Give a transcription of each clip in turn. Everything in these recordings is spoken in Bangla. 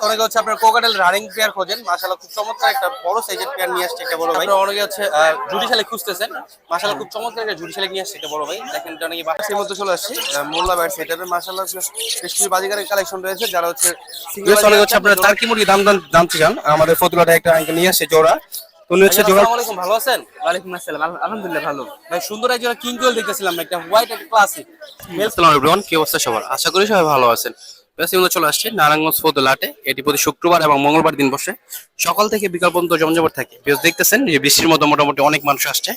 অনেকে হচ্ছে আপনার কোকাটেল রানিং পেয়ার খোঁজেন। মাশাআল্লাহ খুব চমৎকার একটা বড় সাইজের পেয়ার নিয়ে আসছে একটা বড় ভাই। অনেকে হচ্ছে জুডিশালে খুঁজতেছেন। মাশাআল্লাহ খুব চমৎকার একটা জুডিশালে নিয়ে আসছে একটা বড় ভাই। দেখেন এটা অনেকে বাক্সের মধ্যে চলে আসছে মোল্লা ব্যাট সেটাপে মাশাআল্লাহ বেশ কিছু বাজিকারের কালেকশন রয়েছে যারা হচ্ছে অনেক হচ্ছে আপনার টার্কি মুরগি দাম দাম জানতে চান। আমাদের ফতুলাটা একটা আঙ্কেল নিয়ে আসছে জোড়া। উনি হচ্ছে জোড়া আসসালামু আলাইকুম ভালো আছেন? ওয়ালাইকুম আসসালাম আল- আলহামদুলিল্লাহ ভালো। ভাই সুন্দর একজন কিং কোয়েল দেখতেছিলাম একটা হোয়াইট একটা ক্লাসিক আসসালামু আলাইকুম কি অবস্থা সবার? আশা করি সবাই ভালো আছেন। এগুলো চলে আসছে নারায়ণগঞ্জ ফতুলাটে এটি প্রতি শুক্রবার এবং মঙ্গলবার দিন বসে। সকাল থেকে বিকাল পর্যন্ত জমজমাট থাকে। বেশ দেখতেছেন যে বৃষ্টির মতো মোটামুটি অনেক মানুষ আসছে।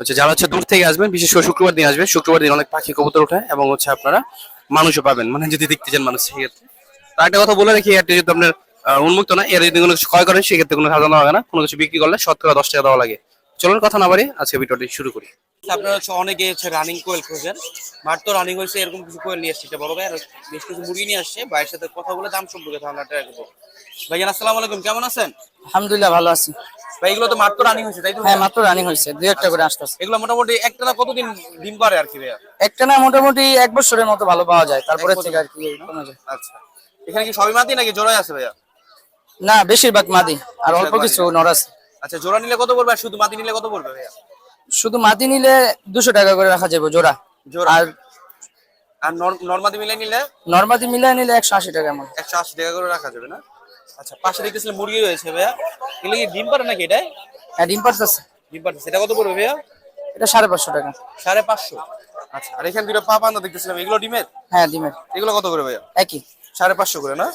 হচ্ছে যারা হচ্ছে দূর থেকে আসবেন, বিশেষ করে শুক্রবার দিন আসবে, শুক্রবার দিন অনেক পাখি কবুতর ওঠে এবং হচ্ছে আপনারা মানুষও পাবেন। মানে যদি দেখতে চান মানুষ, সেক্ষেত্রে। তার একটা কথা বলে রাখি, এটি যদি আপনার উন্মুক্ত না, এর যদি কোনো কিছু ক্রয় করেন, সেক্ষেত্রে কোনো সাজানো হবে না। কোনো কিছু বিক্রি করলে শতকরা দশ টাকা দেওয়া লাগে। চলুন কথা না বাড়ি আজকে ভিডিওটি শুরু করি। আপনারা হচ্ছে অনেকে হচ্ছে রানিং কোয়েল খোঁজেন। তো রানিং হয়েছে এরকম কিছু কোয়েল নিয়ে আসছে। বড় ভাই আর বেশ কিছু মুরগি নিয়ে আসছে ভাইয়ের সাথে কথা বলে দাম সম্পর্কে রাখব। ভাইজান আসসালামু আলাইকুম কেমন আছেন? আলহামদুলিল্লাহ ভালো আছি। ভাই এগুলো তো তো রানিং হয়েছে তাই তো? হ্যাঁ মাত্র রানিং হয়েছে দুই একটা করে আসতেছে। এগুলো মোটামুটি একটা না কতদিন ডিম পারে আর কি ভাইয়া? একটা না মোটামুটি এক বছরের মতো ভালো পাওয়া যায় তারপরে থেকে আর কি কমে যায়। আচ্ছা। এখানে কি সবই নাকি জোড়াই আছে ভাইয়া? না বেশিরভাগ মাদি আর অল্প কিছু নরাস আচ্ছা জোড়া নিলে কত পড়বে আর শুধু মাটি নিলে কত পড়বে ভাইয়া? শুধু মাদি নিলে দুশো টাকা করে রাখা যাবে জোড়া। জোড়া। আর আর নর্মাদি মিলে নিলে? নর্মাদি মিলিয়ে নিলে একশো আশি টাকা এমন একশো আশি টাকা করে রাখা যাবে না? আচ্ছা পাশে দেখতেছিলাম মুরগি রয়েছে ভাইয়া। এগুলো কি ডিম পারে নাকি এটাই? হ্যাঁ ডিম পারতেছে ডিম পারে সেটা কত পড়বে ভাইয়া? এটা সাড়ে পাঁচশো টাকা। সাড়ে পাঁচশো। আচ্ছা আর এখানে দুটো পা পান্দা দেখতেছিলাম। এগুলো ডিমের? হ্যাঁ ডিমের। এগুলো কত করে ভাইয়া? একই। সাড়ে পাঁচশো করে না?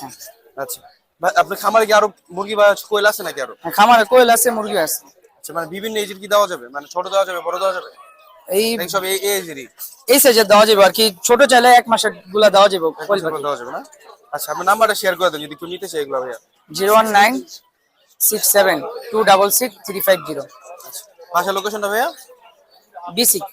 আচ্ছা। ভাই আপনার খামারে কি আরও মুরগি বা কোয়েল আছে নাকি আরও? হ্যাঁ, খামারে কোয়েল আছে মুরগি আছে। আচ্ছা মানে বিভিন্ন এজের কি দেওয়া যাবে? মানে ছোট দেওয়া যাবে বড় দেওয়া যাবে? এই সব এই এজেরই এই সাইজের দেওয়া যাবে আর কি। ছোট চাইলে এক মাসেরগুলা দেওয়া যাবে দেওয়া যাবে না? আচ্ছা আপনার নাম্বারটা শেয়ার করে দেন যদি কেউ নিতে চাই এগুলো ভাইয়া। Zero one nine six seven two double six three five zero. আচ্ছা লোকেশনটা ভাইয়া? বিসিক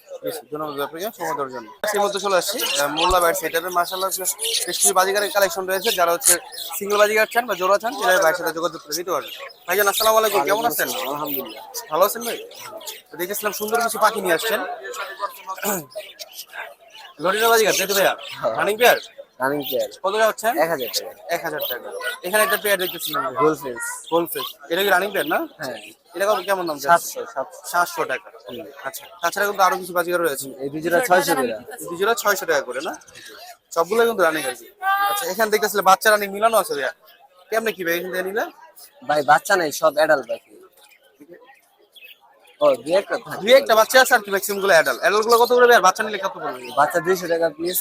ধন্যবাদ আপনাকে সময় দেওয়ার জন্য। সেই মধ্যে চলে আসছি মোল্লা ব্যাট সেটাপে মাসাল্লাহ বেশ কিছু কালেকশন রয়েছে যারা হচ্ছে সিঙ্গেল বাজিকার চান বা জোড়া চান সেটা ভাইয়ের সাথে যোগাযোগ করে দিতে পারবেন। ভাইজান আসসালামু আলাইকুম কেমন আছেন? আলহামদুলিল্লাহ। ভালো আছেন ভাই? দেখেছিলাম সুন্দর কিছু পাখি নিয়ে আসছেন। লরিনা তাই তো ভাইয়া? রানিং পেয়ার রানিং প্লেয়ার কত এক হাজার টাকা। এক হাজার টাকা। এখানে একটা পেয়ার ফেস গোল ফেস এটা কি রানিং পেয়ার না? হ্যাঁ। এটা কত? কেমন দাম সাতশো সাতশো। টাকা। আচ্ছা। তাছাড়া কিন্তু আরও কিছু বাজিকার রয়েছে। এই দুজোড়া ছয়শো টাকা দুজোড়া ছয়শো টাকা করে না? সবগুলো কিন্তু রানিং আছে। আচ্ছা এখানে দেখতেছিল বাচ্চা রানিং মিলানো আছে ভাইয়া? কেমনে কি ভাই এখান থেকে নিলে? ভাই বাচ্চা নাই সব অ্যাডাল্ট ও দুই একটা থাকে। দুই একটা বাচ্চা আছে আর কি ম্যাক্সিমামগুলো অ্যাডাল্ট অ্যাডাল্টগুলো কত করে ভাই আর বাচ্চা নিলে কত পড়বে বাচ্চা দুইশো টাকা পিস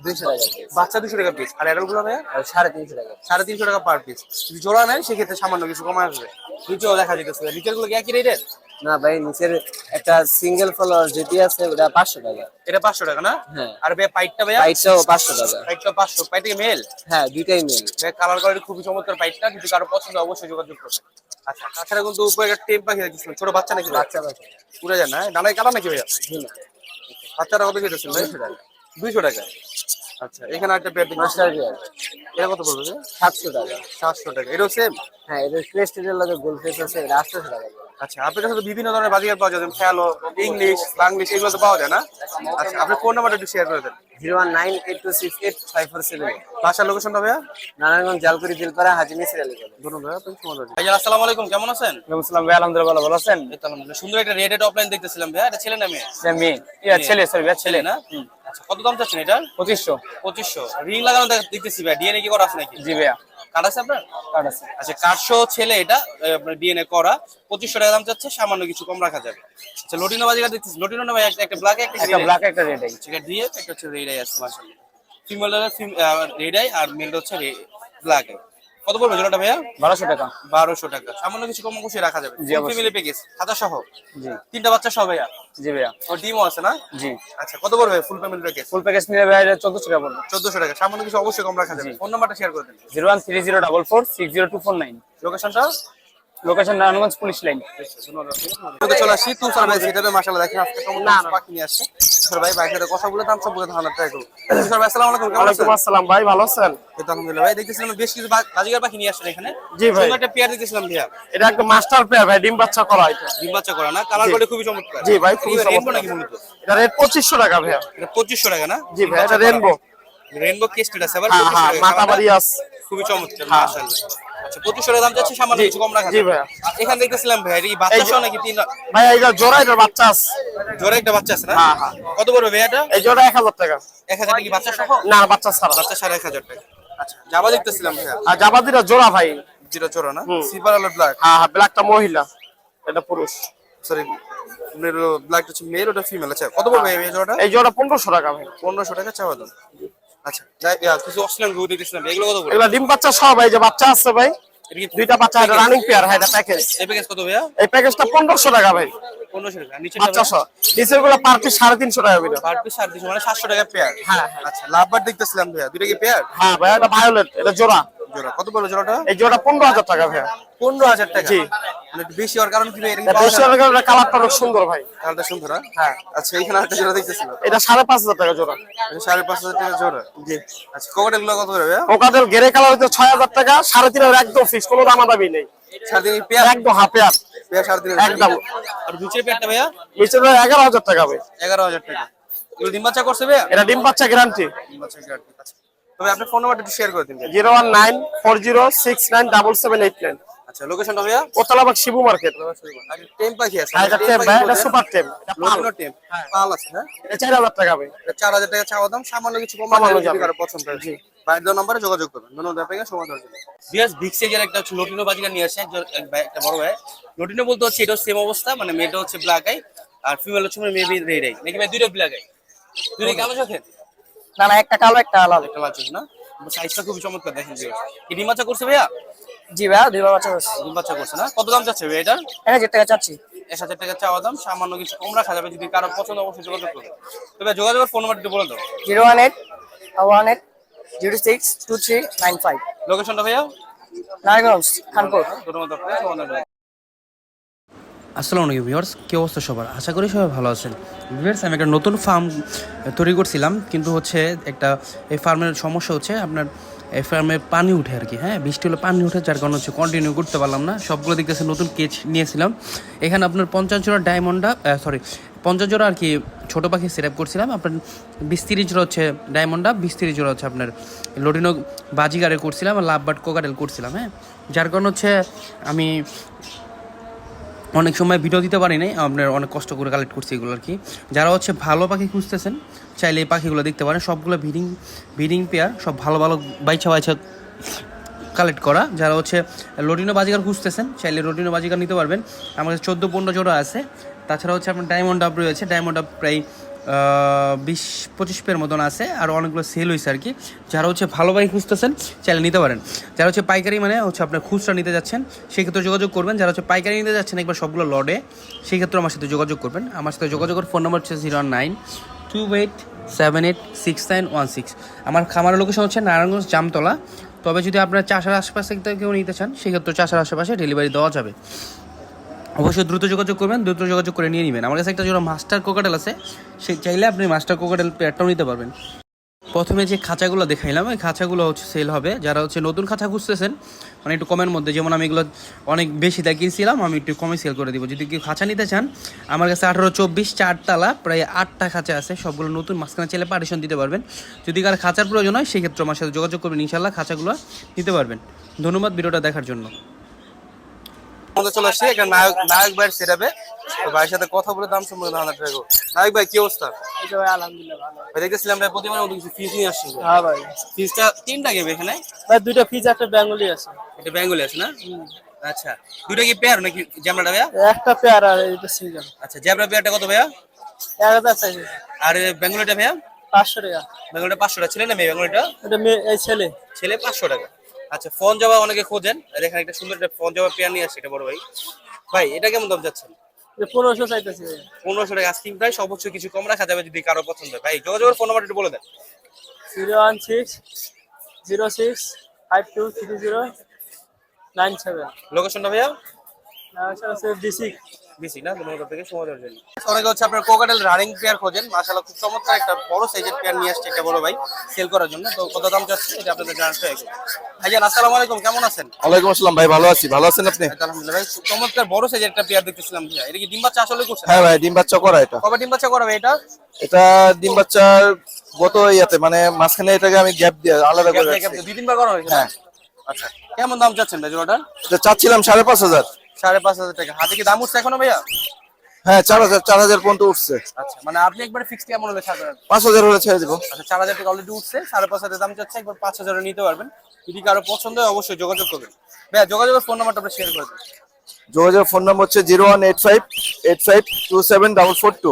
দুইশো টাকা বাচ্চা দুশো টাকা পিস আর অ্যাডাল্টগুলো ভাইয়া? সাড়ে তিনশো টাকা সাড়ে তিনশো টাকা পার পিস যদি জোড়া নেয় সেক্ষেত্রে সামান্য কিছু কমে আসবে। নিচেও দেখা যেতেছে। নিচেরগুলো কি একই রেটের না ভাই নিচের একটা সিঙ্গেল ফলোয়ার যেটি আছে ওটা পাঁচশো টাকা। এটা পাঁচশো টাকা না? হ্যাঁ। আর ভাই পাইটটা ভাইয়া? পাইটটাও পাঁচশো টাকা। পাইটটা পাঁচশো। পাইটটা কি মেল হ্যাঁ দুইটাই মিল ভাই কালার কোয়ালিটি খুবই চমৎকার পাইটটা। যদি কারও পছন্দ অবশ্যই যোগাযোগ করবে আচ্ছা তাছাড়া কিন্তু উপরে একটা টেপ পাখি দেখছিলাম ছোট বাচ্চা নাকি বাচ্চা পাখি পুরে যায় না ডানায় কালা নাকি ভাইয়া? বাচ্চারা কত কেটেছেন ভাই? দুইশো টাকা। আচ্ছা এখানে একটা পেয়ার দেখি মাস্টার এটা কত পড়বে? সাতশো টাকা। সাতশো টাকা। এটাও সেম হ্যাঁ এটা ক্রেস্টের লাগে গোল ফেস আছে এটা আটশোশো টাকা আচ্ছা আপনার কাছে তো বিভিন্ন ধরনের বাজিকার পাওয়া যায় যেমন খেলো ইংলিশ বাংলিশ এগুলো তো পাওয়া যায় না? আচ্ছা আপনি কোন নাম্বারটা একটু শেয়ার করে দেন। Zero one nine eight two six eight five four seven বাসার লোকেশনটা ভাইয়া? নারায়ণগঞ্জ জালকুড়ি দিলপাড়া হাজি মিসির আলী ধন্যবাদ ভাইয়া আসসালামু আলাইকুম কেমন আছেন? আসসালাম ভাই আলহামদুলিল্লাহ ভালো ভালো আছেন? এই তো আলহামদুলিল্লাহ। সুন্দর একটা রেডেড অফলাইন দেখতেছিলাম ভাইয়া এটা ছেলে না মেয়ে? মেয়ে ছেলে সরি ভাই ছেলে না? আচ্ছা কত দাম চাচ্ছেন এটা পঁচিশশো। পঁচিশশো। রিং লাগানো দেখ- দেখতেছি ভাই ডিএনএ কি করা আছে নাকি? জি ভাইয়া। কার্ড আছে আপনার? কার্ড আছে। আচ্ছা কাঠশো ছেলে এটা আপনার ডিএনএ করা। পঁচিশশো টাকা দাম চাচ্ছে সামান্য কিছু কম রাখা যাবে। আচ্ছা লটিনো বাজিকার দেখতেছি। লটিনো না ভাই একটা- ব্ল্যাক একটা। ব্ল্যাক একটা রেড আই আছে দিয়ে একটা হচ্ছে রেড আই আছে মাশাআল্লাহ। ফিমেল রেড আই আর মেলটা হচ্ছে ব্ল্যাক আই কত পড়বে জোড়াটা ভাইয়া? বারোশো টাকা। বারোশো টাকা। সামান্য কিছু কম অবশ্যই রাখা যাবে। জি। ফ্যামিলি প্যাকেজ খাতা সহ জি। তিনটা বাচ্চা সহ ভাইয়া? জি ভাইয়া। ও ডিমও আছে না? জি। আচ্ছা কত পড়বে full payment package full package নিলে ভাইয়া এটা চোদ্দশো টাকা পড়বে। চোদ্দশো টাকা। সামান্য কিছু অবশ্যই কম রাখা যাবে। ফোন নাম্বারটা শেয়ার করে দিন। Zero one three zero double four six zero two four nine. লোকেশনটা লোকেশন নারায়ণগঞ্জ পুলিশ লাইন চলে আসছি তুষার ভাই সেটাতে মাশাআল্লাহ দেখেন আজকে কেমন পাখি নিয়ে আসছে। তুষার ভাই ভাইয়ের সাথে কথা বলে দাম সম্পর্কে ধারণা ট্রাই করব। তুষার ভাই আসসালামু আলাইকুম কেমন আসসালাম ভাই ভালো আছেন? আলহামদুলিল্লাহ। ভাই দেখতেছিলাম বেশ কিছু বাজিকার পাখি নিয়ে আসছেন এখানে। জি ভাই। একটা পেয়ার দেখতেছিলাম ভাইয়া। এটা একটা মাস্টার পেয়ার ভাই ডিম বাচ্চা করা এটা। ডিম বাচ্চা করা না? কালার খুবই চমৎকার। জি ভাই, খুবই রেনবো চমৎকার। নাকি মূলত? এটা রেট টাকা ভাইয়া। এটা টাকা না? জি ভাই এটা রেনবো রেনবো কেস্টেড আছে আবার হ্যাঁ 2500 হ্যাঁ টাকা। মাথা বাড়ি আছে। খুবই চমৎকার মাশাআল্লাহ। আচ্ছা পঁচিশশো দাম যাচ্ছে সামান্য কিছু কম রাখা জি যাবে। ভাইয়া। আর এখানে দেখতেছিলাম ভাই এটা কি বাচ্চা সহ নাকি তিন ভাই এটা জোড়া এটা বাচ্চা আছে। জোরে একটা বাচ্চা আছে না? হ্যাঁ, হ্যাঁ। কত বড় ভাই এটা? এই জোড়া এক হাজার টাকা। এক হাজার কি বাচ্চা সহ? না বাচ্চা ছাড়া। বাচ্চা সাড়ে এক হাজার টাকা। আচ্ছা জাবা দেখতেছিলাম ভাইয়া। আর জাবাদিরা জোড়া ভাই। জিরো চোরা না? সিলভার আলো ব্ল্যাক হ্যাঁ হ্যাঁ ব্ল্যাকটা মহিলা এটা পুরুষ। সরি ব্ল্যাক হচ্ছে মেল ওটা ফিমেল আচ্ছা কত পড়বে এই জোড়াটা? এই জোড়া পনেরোশো টাকা ভাই। পনেরোশো টাকা চাওয়া দাম। আচ্ছা কিছু অস্ট্রেলিয়ান গরু দেখতেছিলাম এগুলো কত পড়বে এগুলা ডিম বাচ্চা সব ভাই যে বাচ্চা আছে ভাই দুইটা বাচ্চা এটা রানিং পেয়ার হ্যাঁ এটা প্যাকেজ এই প্যাকেজ কত ভাইয়া? এই প্যাকেজটা পনেরোশো টাকা ভাই। পনেরোশো টাকা নিচে বাচ্চা সহ নিচেরগুলো পার পিস সাড়ে তিনশো টাকা পার পিস মানে সাতশো টাকা পেয়ার হ্যাঁ, আচ্ছা লাভবার দেখতেছিলাম ভাইয়া কি পেয়ার হ্যাঁ ভাই এটা ভায়োলেট এটা জোড়া। জোড়া। কত পড়বে জোড়াটা? এই জোড়া পনেরো হাজার টাকা ভাই পনেরো হাজার টাকা। জি। মানে বেশি হওয়ার কারণ কি ভাই? এটা কি পাওয়া বেশি যায় না? কালারটা অনেক সুন্দর ভাই। কালারটা সুন্দর হ্যাঁ? আচ্ছা এইখানে একটা জোড়া দেখতেছিলাম। এটা সাড়ে পাঁচ হাজার টাকা জোড়া। সাড়ে পাঁচ হাজার টাকা জোড়া। জি। আচ্ছা কোকাটেলগুলো কত করে ভাইয়া? গেরে কালার হচ্ছে ছয় হাজার টাকা সাড়ে তিন হাজার একদম ফিক্স কোনো দামাদামি নেই। পেয়ার একদম হাফে হাফ পেয়ার সাড়ে তিন একদম। আর নিচের পেয়ারটা ভাইয়া? নিচে এগারো হাজার টাকা ভাই। এগারো হাজার টাকা। ডিম বাচ্চা করছে ভাইয়া? এটা ডিম বাচ্চা গ্যারান্টি ডিম বাচ্চা আচ্ছা। তবে আপনার ফোন নাম্বারটা শেয়ার করে দিন। Zero one nine four zero six nine double seven eight nine. আচ্ছা লোকেশনটা ভাইয়া? ওতলাবাগ শিবু মার্কেট। আর টেম পাখি আছে এটা টেম ভাই এটা সুপার টেম লোকেশন টেম পাল আছে হ্যাঁ? এটা চার হাজার টাকা ভাই। এটা চার হাজার টাকা চাওয়া দাম সামান্য কিছু কম সামান্য যাবে। কারও পছন্দ হয়। দেওয়ার নম্বরে যোগাযোগ করবেন। ধন্যবাদ আপনাকে সময় দেওয়ার জন্য। বিগ সাইজের একটা হচ্ছে লটিনো বাজিকা নিয়ে আসে একটা বড় ভাই। লটিনো বলতে হচ্ছে এটা সেম অবস্থা মানে মেয়েটা হচ্ছে ব্ল্যাক আই আর ফিমেল হচ্ছে মেবি রেড আই নাকি ভাই দুইটা ব্ল্যাক আই দুইটা কালো চোখের না না একটা কালো একটা আলাদা একটা লাল চোখ না সাইজটা খুবই চমৎকার দেখেন যে। কি ডিম বাচ্চা করছে ভাইয়া? জি ভাইয়া দুই বাচ্চা আছে ডিম বাচ্চা করছে না? কত দাম যাচ্ছে ভাই এটা? এক হাজার টাকা চাচ্ছি। এক হাজার টাকা চাওয়া দাম সামান্য কিছু কম রাখা যাবে যদি কারও পছন্দ অবশ্যই যোগাযোগ করবে। তবে যোগাযোগের ফোন নাম্বারটি বলে দাও। Zero one eight one eight zero six two three nine five. লোকেশনটা ভাইয়া? নারায়ণগঞ্জ খানপুর ধন্যবাদ আপনাকে সময় দেওয়ার জন্য। আসসালামু আলাইকুম ভিউয়ার্স, কি অবস্থা সবার? আশা করি সবাই ভালো আছেন। ভিউয়ার্স, আমি একটা নতুন ফার্ম তৈরি করছিলাম, কিন্তু হচ্ছে একটা এই ফার্মের সমস্যা হচ্ছে আপনার এই ফার্মে পানি উঠে আর কি হ্যাঁ? বৃষ্টি হলে পানি উঠে, যার কারণে হচ্ছে কন্টিনিউ করতে পারলাম না। সবগুলো দিক থেকে নতুন কেচ নিয়েছিলাম। এখানে আপনার পঞ্চাশ জোড়া ডায়মন্ডা সরি পঞ্চাশ জোড়া আর কি ছোটো পাখি সেট করছিলাম। আপনার বিশ তিরিশ জোড়া হচ্ছে ডায়মন্ডা বিশ তিরিশ জোড়া হচ্ছে আপনার লোডিনো বাজিগারে করছিলাম আর লাভ বাট কোকাটেল করছিলাম হ্যাঁ? যার কারণে হচ্ছে আমি অনেক সময় ভিডিও দিতে পারি নাই, আপনার অনেক কষ্ট করে কালেক্ট করছি এগুলো আর কি। যারা হচ্ছে ভালো পাখি খুঁজতেছেন, চাইলে এই পাখিগুলো দেখতে পারেন। সবগুলো ভিডিং ভিডিং পেয়ার সব ভালো ভালো বাইছা বাইছা কালেক্ট করা। যারা হচ্ছে লোডিনো বাজিকার খুঁজতেছেন, চাইলে রোডিনো বাজিকার নিতে পারবেন। আমার কাছে চোদ্দ পনেরো জোড়া আছে। তাছাড়া হচ্ছে আপনার ডায়মন্ড আপ রয়েছে। ডায়মন্ড আপ প্রায় বিশ, পঁচিশ পের মতন আছে আর অনেকগুলো সেল হয়েছে আর কি। যারা হচ্ছে ভালো বাইক খুঁজতেছেন, চাইলে নিতে পারেন। যারা হচ্ছে পাইকারি মানে হচ্ছে আপনার খুচরা নিতে যাচ্ছেন সেক্ষেত্রে যোগাযোগ করবেন। যারা হচ্ছে পাইকারি নিতে যাচ্ছেন, একবার সবগুলো লডে সেক্ষেত্রে আমার সাথে যোগাযোগ করবেন। আমার সাথে যোগাযোগের ফোন নম্বর হচ্ছে zero nine two eight seven eight six nine one six আমার খামারের লোকেশন হচ্ছে নারায়ণগঞ্জ, জামতলা। তবে যদি আপনার চাষার আশেপাশে কেউ নিতে চান সেক্ষেত্রে চাষার আশেপাশে ডেলিভারি দেওয়া যাবে। অবশ্যই দ্রুত যোগাযোগ করবেন, দ্রুত যোগাযোগ করে নিয়ে নেবেন। আমার কাছে একটা জোড়া মাস্টার কোকাটেল আছে, সে চাইলে আপনি মাস্টার কোকাটেল পেয়ারটাও নিতে পারবেন। প্রথমে যে খাঁচাগুলো দেখাইলাম, ওই খাঁচাগুলো হচ্ছে সেল হবে। যারা হচ্ছে নতুন খাঁচা খুঁজতেছেন মানে একটু কমের মধ্যে, যেমন আমি এগুলো অনেক বেশি দায় কিনছিলাম আমি একটু কমে সেল করে দিব। যদি কেউ খাঁচা নিতে চান, আমার কাছে আঠারো চব্বিশ চারতলা, প্রায় আটটা খাঁচা আছে, সবগুলো নতুন, মাঝখানে চাইলে পার্টিশন দিতে পারবেন। যদি কার খাঁচার প্রয়োজন হয়, সেক্ষেত্রে আমার সাথে যোগাযোগ করবেন ইনশাল্লাহ খাঁচাগুলো নিতে পারবেন। ধন্যবাদ ভিডিওটা দেখার জন্য। আমাদের চলে আসছি একটা নায়ক নায়ক ভাইয়ের সেটাবে তো ভাইয়ের সাথে কথা বলে দাম সম্পর্কে ধারণা ট্রাই নায়ক ভাই কি অবস্থা? ভাই আলহামদুলিল্লাহ ভালো। ভাই দেখতেছিলাম ভাই প্রতিবার মতো কিছু ফিজ নিয়ে হ্যাঁ ভাই। ফিজটা তিনটা গেবে এখানে? ভাই দুইটা ফিজ একটা বেঙ্গলি আছে। এটা বেঙ্গলি আছে না? আচ্ছা। দুইটা কি পেয়ার নাকি জ্যামরাটা ভাইয়া? একটা পেয়ার আর এটা সিঙ্গেল আচ্ছা জ্যামরা পেয়ারটা কত ভাইয়া? এক হাজার চাইছে আর বেঙ্গলিটা ভাইয়া? পাঁচশো টাকা। বেঙ্গলিটা পাঁচশো টাকা। ছেলে না মেয়ে বেঙ্গলিটা এটা মেয়ে এই ছেলে। ছেলে পাঁচশো টাকা। আচ্ছা ফোন জবা অনেকে খোঁজেন। আর এখানে একটা সুন্দর একটা ফোন জবা পেয়ার নিয়ে আসছে এটা বড় ভাই। ভাই এটা কেমন দাম যাচ্ছে এটা পনেরোশো চাইতেছে। পনেরোশো টাকা অবশ্যই কিছু কম রাখা যাবে যদি কারও পছন্দ হয়। ভাই যোগাযোগের ফোন নাম্বার একটু বলে দেন। Zero one six zero six five two three zero nine seven. লোকেশনটা ভাইয়া? হচ্ছে ডিসি। বেশি না ধন্যবাদ থেকে সময় দেওয়ার জন্য অনেকে হচ্ছে আপনার কোকাটেল রানিং পেয়ার খোঁজেন। মাশাআল্লাহ খুব চমৎকার একটা বড় সাইজের পেয়ার নিয়ে আসছে একটা বড় ভাই সেল করার জন্য। তো কত দাম যাচ্ছে এটা আপনাদের জানাতে হবে। ভাইজান আসসালামু আলাইকুম কেমন আছেন? ওয়ালাইকুম আসসালাম ভাই ভালো আছি। ভালো আছেন আপনি? আলহামদুলিল্লাহ ভাই চমৎকার বড় সাইজের একটা পেয়ার দেখতেছিলাম ভাইয়া। এটা কি ডিম বাচ্চা আসলে করছেন হ্যাঁ ভাই ডিম বাচ্চা করা এটা। কবে ডিম বাচ্চা করাবে এটা? এটা ডিম বাচ্চার গত ইয়াতে মানে মাঝখানে এটাকে আমি গ্যাপ দিয়ে আলাদা করে দুই তিনবার করা হয়েছে হ্যাঁ। আচ্ছা কেমন দাম চাচ্ছেন ভাই জোড়াটা? এটা চাচ্ছিলাম সাড়ে পাঁচ হাজার। সাড়ে পাঁচ হাজার টাকা। হাতে কি দাম উঠছে এখনও ভাইয়া? হ্যাঁ চার হাজার চার হাজার পর্যন্ত উঠছে। আচ্ছা মানে আপনি একবার ফিক্স কেমন হলে ছাড়বেন পাঁচ হাজার হলে ছেড়ে দিব। আচ্ছা চার হাজার টাকা অলরেডি উঠছে সাড়ে পাঁচ হাজার দাম চাচ্ছে একবার পাঁচ হাজারে নিতে পারবেন। যদি কারও পছন্দ হয় অবশ্যই যোগাযোগ করবেন। ভাইয়া যোগাযোগের ফোন নাম্বারটা আপনি শেয়ার করে দেবেন যোগাযোগ ফোন নাম্বার হচ্ছে zero one eight five eight five two seven double four two.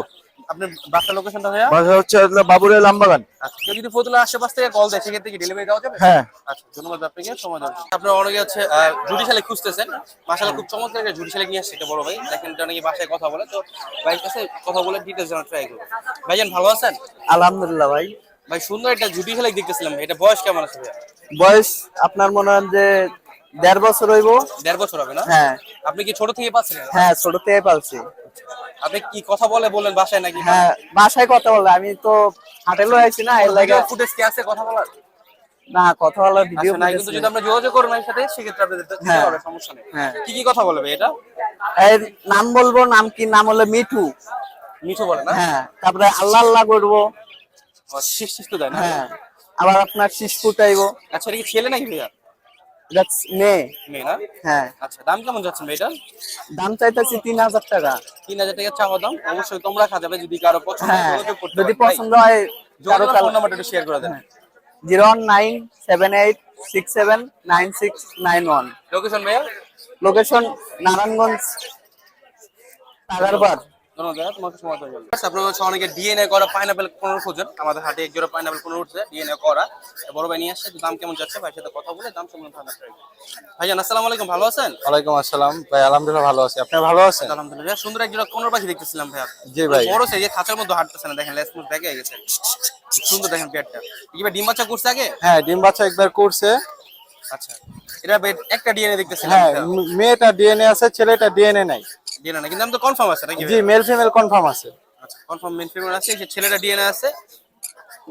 আপনি বাসা লোকেশনটা ভাইয়া? বাসা হচ্ছে বাবুরের লাম্বাগান। আচ্ছা কেউ যদি ফতুল্লার আশেপাশ থেকে কল দেয় সেক্ষেত্রে কি ডেলিভারি দেওয়া যাবে? হ্যাঁ। আচ্ছা ধন্যবাদ আপনাকে সময় দেওয়ার জন্য। আপনারা অনেকে হচ্ছে জুডিশালে খুঁজতেছেন। মাসালা খুব চমৎকার একটা জুডিশালে নিয়ে আসছে এটা বড় ভাই। দেখেন এটা নাকি বাসায় কথা বলে। তো ভাইয়ের কাছে কথা বলে ডিটেলস জানার ট্রাই করব। ভাইজান ভালো আছেন? আলহামদুলিল্লাহ ভাই। ভাই সুন্দর একটা জুডিশালে দেখতেছিলাম এটা বয়স কেমন আছে ভাইয়া? বয়স আপনার মনে হয় যে দেড় বছর হইব। দেড় বছর হবে না? হ্যাঁ। আপনি কি ছোট থেকে পাচ্ছেন? হ্যাঁ ছোট থেকে পালছি। আপনি কি কথা বলে বললেন বাসায় নাকি? হ্যাঁ বাসায় কথা বলে। আমি তো হাটে লো আইছি না এর লাগে ফুটেজ কি আছে কথা বলার? না কথা বলার ভিডিও নাই কিন্তু যদি আমরা যোগাযোগ করুন এর সাথে সেক্ষেত্রে আপনাদের দিতে হ্যাঁ। সমস্যা নেই। হ্যাঁ। কি কি কথা বলবে এটা? এর নাম বলব নাম কি? নাম হলো মিঠু। মিঠু বলে না? হ্যাঁ তারপরে আল্লাহ আল্লাহ করব। শীষ শীষ তো দেয় না? হ্যাঁ আবার আপনার শীষ ফুটাইবো আচ্ছা এটা কি ছেলে নাকি ভাইয়া? না? হ্যাঁ। আচ্ছা দাম কেমন যাচ্ছেন ভাই দাম চাইতেছি তিন হাজার টাকা। তিন হাজার টাকা চাওয়া দাম? অবশ্যই তোমরা খা যাবে যদি কারও পছন্দ হয় হ্যাঁ যদি পছন্দ হয় কারও যোগাযোগের ফোন নাম্বারটা একটু শেয়ার করে দেন। Zero one nine seven eight six seven nine six nine one. Location ভাইয়া? লোকেশন নারায়ণগঞ্জ ধন্যবাদ ভাইয়া, তোমাকে সময় দেওয়ার জন্য। আচ্ছা, আপনারা হচ্ছে অনেকে ডিএনএ করা পাইনাপেল পনেরো খোঁজেন। আমাদের হাটে এক জোড়া পাইনাপেল পনেরো উঠছে ডিএনএ করা। বড় ভাই নিয়ে আসছে দাম কেমন যাচ্ছে? ভাইয়ের সাথে কথা বলে দাম সম্বন্ধে ধারণা করে ভাইজান আসসালামু আলাইকুম ভালো আছেন? ওয়ালাইকুম আসসালাম। ভাই আলহামদুলিল্লাহ ভালো আছি। আপনি ভালো আছেন? আলহামদুলিল্লাহ। সুন্দর এক জোড়া কোনোর পাখি দেখতেছিলাম ভাইয়া। জি ভাই। বড় সাইজে খাঁচার মধ্যে হাঁটতেছে না দেখেন গেছে। সুন্দর দেখেন পেটটা। এবার ডিম বাচ্চা করছে আগে? হ্যাঁ ডিম বাচ্চা একবার করছে। আচ্ছা। এটা বেড একটা ডিএনএ দেখতেছিলাম হ্যাঁ মেয়েটা ডিএনএ আছে ছেলেটা ডিএনএ নাই। ডিএনএ না কিন্তু আমি তো কনফার্ম আছে নাকি জি মেল ফিমেল কনফার্ম আছে। আচ্ছা কনফার্ম মেন ফিমেল আছে সে ছেলেটা ডিএনএ আছে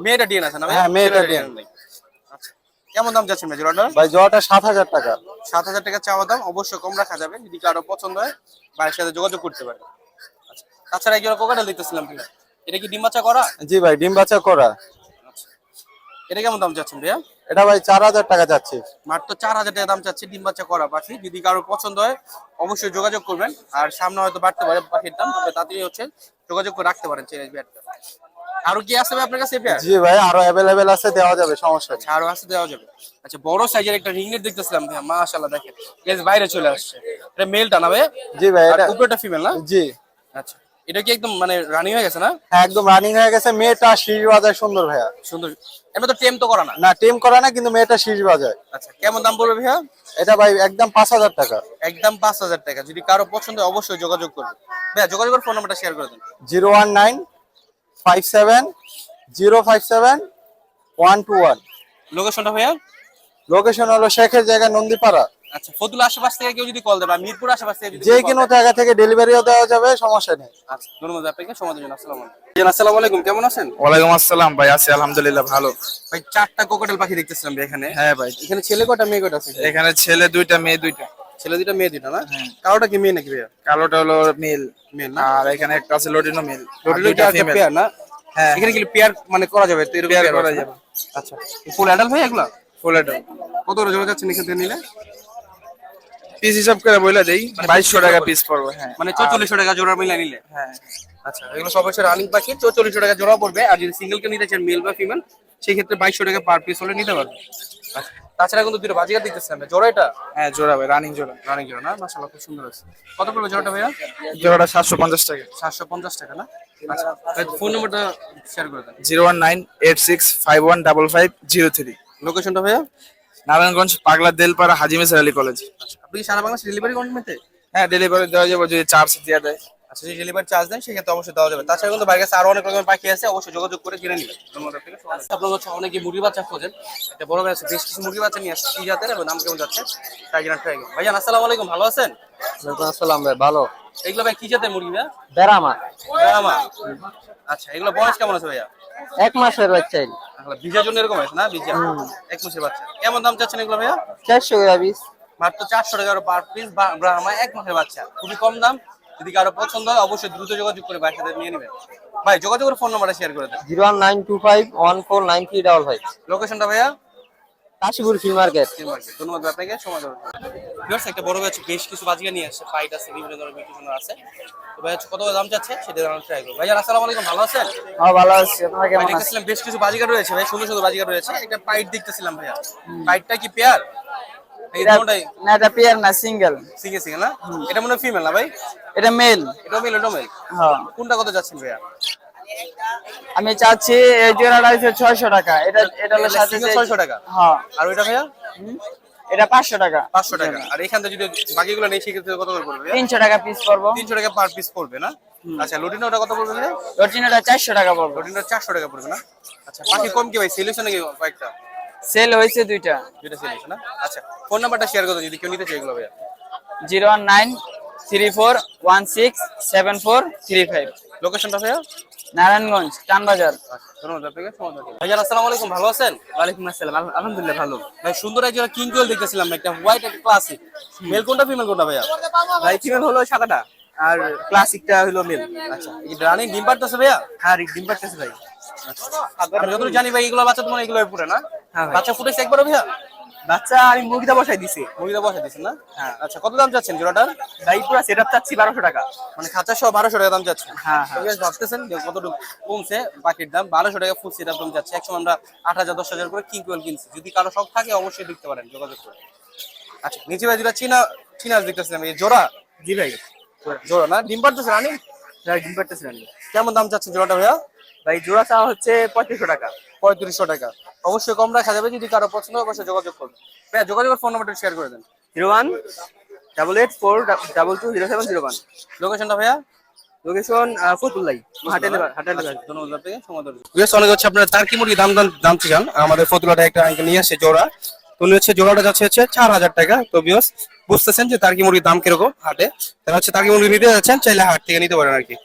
মেয়েটা ডিএনএ আছে না ভাই? হ্যাঁ, মেয়েটা নেই আচ্ছা কেমন দাম যাচ্ছে ভাই জোড়াটা? ভাই জোড়াটা সাত হাজার টাকা। সাত হাজার টাকা চাওয়া দাম অবশ্যই কম রাখা যাবে যদি কারও পছন্দ হয় ভাইয়ের সাথে যোগাযোগ করতে পারে। আচ্ছা তাছাড়া একজন কোকাটা দেখতেছিলাম এটা কি ডিম বাচ্চা করা? জি ভাই ডিম বাচ্চা করা। আচ্ছা এটা কেমন দাম যাচ্ছেন ভাইয়া? এটা ভাই চার হাজার টাকা যাচ্ছে। মাত্র চার হাজার টাকা দাম চাচ্ছে ডিম বাচ্চা করা পাখি। যদি কারও পছন্দ হয় অবশ্যই যোগাযোগ করবেন। আর সামনে হয়তো বাড়তে পারে পাখির দাম তবে তাড়াতাড়ি হচ্ছে যোগাযোগ করে রাখতে পারেন চেঞ্জ বিয়ারটা আরও কি আছে আপনার কাছে জি ভাই আরও অ্যাভেলেবেল আছে দেওয়া যাবে সমস্যা নেই। আচ্ছা আরও আছে দেওয়া যাবে। আচ্ছা বড় সাইজের একটা রিংনেট দেখতেছিলাম ভাই মাশাআল্লাহ দেখেন। লেজ বাইরে চলে আসছে। এটা মেলটা না ভাই? জি ভাই এটা উপরেটা ফিমেল না? জি। আচ্ছা। এটা কি একদম মানে রানিং হয়ে গেছে না? হ্যাঁ একদম রানিং হয়ে গেছে। মেয়েটা শীষ বাজায় সুন্দর ভাইয়া। সুন্দর। এটা তো টেম তো করা না? না টিম করা না কিন্তু মেয়েটা শীষ বাজায়। আচ্ছা কেমন দাম পড়বে ভাইয়া? এটা ভাই একদম পাঁচ হাজার টাকা। একদম পাঁচ হাজার টাকা। যদি কারও পছন্দ হয় অবশ্যই যোগাযোগ করবে ভাইয়া যোগাযোগের ফোন নাম্বারটা শেয়ার করে দেন। Zero one nine five seven zero five seven one two one. লোকেশনটা ভাইয়া? লোকেশন হলো শেখের জায়গা নন্দীপাড়া। আচ্ছা ফতুল আশেপাশ থেকে কেউ যদি কল দেয় বা মিরপুর আশেপাশ থেকে যে কোনো জায়গা থেকে ডেলিভারিও দেওয়া যাবে সমস্যা নেই। আচ্ছা ধন্যবাদ আপনাকে সময় দেবেন আসসালামু আলাইকুম। আসসালামু আলাইকুম কেমন আছেন? ওয়ালাইকুম আসসালাম ভাই আছি আলহামদুলিল্লাহ ভালো। ভাই চারটা কোকাটেল পাখি দেখতেছিলাম এখানে। হ্যাঁ ভাই। এখানে ছেলে কটা মেয়ে কটা আছে? এখানে ছেলে দুইটা মেয়ে দুইটা। ছেলে দুটা মেয়ে দুটা না? কারোটা কি মেয়ে নাকি ভাইয়া? কালোটা হলো মেল না? আর এখানে একটা আছে লটিনো মেল টোটালি একটা পেয়ার না? হ্যাঁ। এখানে কি পেয়ার মানে করা যাবে? তো pair করা যাবে। আচ্ছা ফুল অ্যাডাল্ট ভাই এগুলা? ফুল এটা কত জমা যাচ্ছে এখান থেকে নিলে? পিস হিসাব করে বলে দেই বাইশশো টাকা পিস পড়বে হ্যাঁ। মানে চৌচল্লিশশো টাকা জোড়া মিলা নিলে। হ্যাঁ আচ্ছা এগুলো সব হচ্ছে রানিং পাখি চৌচল্লিশশো টাকা জোড়া পড়বে। আর যদি সিঙ্গেল কে নিতে চান মেল বা ফিমেল সেই ক্ষেত্রে বাইশশো টাকা পার পিস হলে নিতে পারবে। আচ্ছা, তাছাড়া কিন্তু দুটো বাজিকার দিতেছেন জোড়া এটা? হ্যাঁ জোড়া ভাই রানিং জোড়া। রানিং জোড়া না? মাসাল্লাহ খুব সুন্দর আছে কত পড়বে জোড়াটা ভাইয়া? জোড়াটা সাতশো পঞ্চাশ টাকা। সাতশো পঞ্চাশ টাকা না? আচ্ছা ফোন নম্বরটা শেয়ার করে দেন। Zero one nine eight six five one double five zero three. লোকেশনটা ভাইয়া? নারায়ণগঞ্জ পাগলা দেলপাড়া হাজি মেসার আলী কলেজ আচ্ছা আপনি কি সারা বাংলাদেশ ডেলিভারি করেন মেতে হ্যাঁ ডেলিভারি দেওয়া যাবে যদি চার্জ দেওয়া দেয়। আচ্ছা যদি ডেলিভারি চার্জ দেন সেক্ষেত্রে অবশ্যই দেওয়া যাবে। তাছাড়া কিন্তু বাইরে কাছে আরও অনেক রকমের পাখি আছে অবশ্যই যোগাযোগ করে কিনে নেবেন। ধন্যবাদ আপনার হচ্ছে অনেকে মুরগি বাচ্চা খোঁজেন। একটা বড় ভাই আছে বেশ কিছু মুরগি বাচ্চা নিয়ে আসছে কি জাতের এবং দাম কেমন যাচ্ছে? তাই কিনা ট্রাই ভাইজান আসসালামু আলাইকুম ভালো আছেন? আসসালাম ভাই ভালো। এগুলো ভাই কি জাতের মুরগি ভাইয়া? বেড়ামা। ব্রাহ্মা। আচ্ছা এগুলো বয়স কেমন আছে ভাইয়া? এক মাসের বাচ্চা ভিজার জন্য এরকম আছে না? ভিজা এক মাসের বাচ্চা। কেমন দাম চাচ্ছেন এগুলো ভাইয়া? চারশো টাকা পিস। মাত্র চারশো টাকা পার পিস ব্রাহ্মা এক মাসের বাচ্চা। খুবই কম দাম। যদি কারও পছন্দ হয় অবশ্যই দ্রুত যোগাযোগ করে বাসাতে নিয়ে নেবেন। ভাই যোগাযোগের ফোন নাম্বারটা শেয়ার করে দেন। Zero one nine two five one four nine three double five. লোকেশনটা ভাইয়া? Kashipur free market. ধন্যবাদ ভাই আপনাকে সময় দেওয়ার জন্য। একটা বড় ব্যাচ বেশ কিছু বাজিকার নিয়ে আসছে ফাইট আছে বিভিন্ন ধরনের মিউটেশন আছে। তো ভাই কত দাম চাচ্ছে? সেটা জানার ট্রাই করব। ভাইয়া আসসালামু আলাইকুম ভালো আছেন? হ্যাঁ ভালো আছি। আপনারা কেমন আছেন? দেখতেছিলাম বেশ কিছু বাজিকার রয়েছে ভাই সুন্দর সুন্দর বাজিকার রয়েছে। একটা পাইট দেখতেছিলাম ভাইয়া। পাইটটা কি পেয়ার এটা- না এটা পেয়ার না সিঙ্গেল সিঙ্গে সিঙ্গে না? এটা মনে ফিমেল না ভাই? এটা মেল এটাও মেল এটাও মেল হ্যাঁ। কোনটা কত যাচ্ছেন ভাইয়া? আমি চাচ্ছি এই জোড়াটা হচ্ছে ছয়শো টাকা। এটা এটা হলো সাথে 600 টাকা? হ্যাঁ। আর ওইটা ভাইয়া? এটা পাঁচশো টাকা। পাঁচশো টাকা। আর এখান থেকে যদি বাকিগুলো নেই সেক্ষেত্রে কত করে পড়বে? তিনশো টাকা পিস পড়ব। তিনশো টাকা পার পিস পড়বে না? আচ্ছা লুটিনো ওটা কত পড়বে চারশো টাকা পড়ব। লুটিনটা চারশো টাকা পড়বে না? আচ্ছা বাকি কম কি ভাই? সেলিউশন নাকি কয়েকটা? সেল হয়েছে দুইটা। দুইটা সেলিউশন না? আচ্ছা ফোন নাম্বারটা শেয়ার করো যদি কেউ নিতে চাই এগুলো ভাইয়া। Zero one nine three four one six seven four three five. লোকেশনটা ভাইয়া? নারায়ণগঞ্জ টানবাজার আচ্ছা, ধন্যবাদ আপনাকে। ভাইজান আসসালামু আলাইকুম ভালো আছেন? ওয়ালাইকুম আসসালাম আলহামদুলিল্লাহ ভালো। ভাই সুন্দর একজন কিং কোয়েল দেখতেছিলাম একটা হোয়াইট একটা ক্লাসিক মেল কোনটা ফিমেল কোনটা ভাইয়া? ভাই ফিমেল হলো সাদাটা আর ক্লাসিকটা হলো মেল আচ্ছা এই রানিং ডিম পারতেছে ভাইয়া? হ্যাঁ ডিম পারতেছে ভাই। আমি যতটুকু জানি ভাই এগুলো বাচ্চা তোমার এগুলো পুরে না? হ্যাঁ বাচ্চা ফুটেছে একবারও ভাইয়া? বাচ্চা আমি মুরগিটা বসাই দিছি। মুরগিটা বসে দিচ্ছেন না? হ্যাঁ আচ্ছা কত দাম চাচ্ছেন জোড়াটার? ভাই পুরো সেটআপ চাচ্ছি বারোশো টাকা। মানে খাঁচা সহ বারোশো টাকা দাম যাচ্ছে হ্যাঁ, হ্যাঁ। ভাবতেছেন যে কতটুকু কমছে বাকির দাম? বারোশো টাকা ফুল সেটা দাম যাচ্ছে একসময় আমরা আট হাজার দশ হাজার করে কিং কোয়েল কিনছি। যদি কারও শখ থাকে অবশ্যই দেখতে পারেন যোগাযোগ করে আচ্ছা নিচে ভাই যেটা চীনা চীনা দেখতেছিলাম এই জোড়া? জি ভাই। জোড়া না? ডিম পারতেছে রানি? ভাই ডিম পারতেছে না কেমন দাম চাচ্ছেন জোড়াটা ভাইয়া? ভাই জোড়া চাওয়া হচ্ছে পঁয়ত্রিশশো টাকা। পঁয়ত্রিশশো টাকা। অবশ্যই কম রাখা যাবে যদি কারও পছন্দ হয় অবশ্যই যোগাযোগ করবেন ভাইয়া যোগাযোগের ফোন নাম্বারটা শেয়ার করে দেন। Zero one double eight four double two zero seven zero one. লোকেশনটা ভাইয়া? লোকেশন ফুলপুল্লাই হাটেল হাটেল ধন্যবাদ আপনাকে সময় অনেক হচ্ছে আপনারা টার্কি মুরগি দাম দাম জানতে চান। আমাদের ফতুলাটা একটা আঙ্কেল নিয়ে আসছে জোড়া। তো উনি হচ্ছে জোড়াটা যাচ্ছে হচ্ছে চার হাজার টাকা। তো বিয়স বুঝতেছেন যে টার্কি মুরগির দাম কীরকম হাটে? তারা হচ্ছে টার্কি মুরগি নিতে যাচ্ছেন চাইলে হাট থেকে নিতে পারেন আর কি।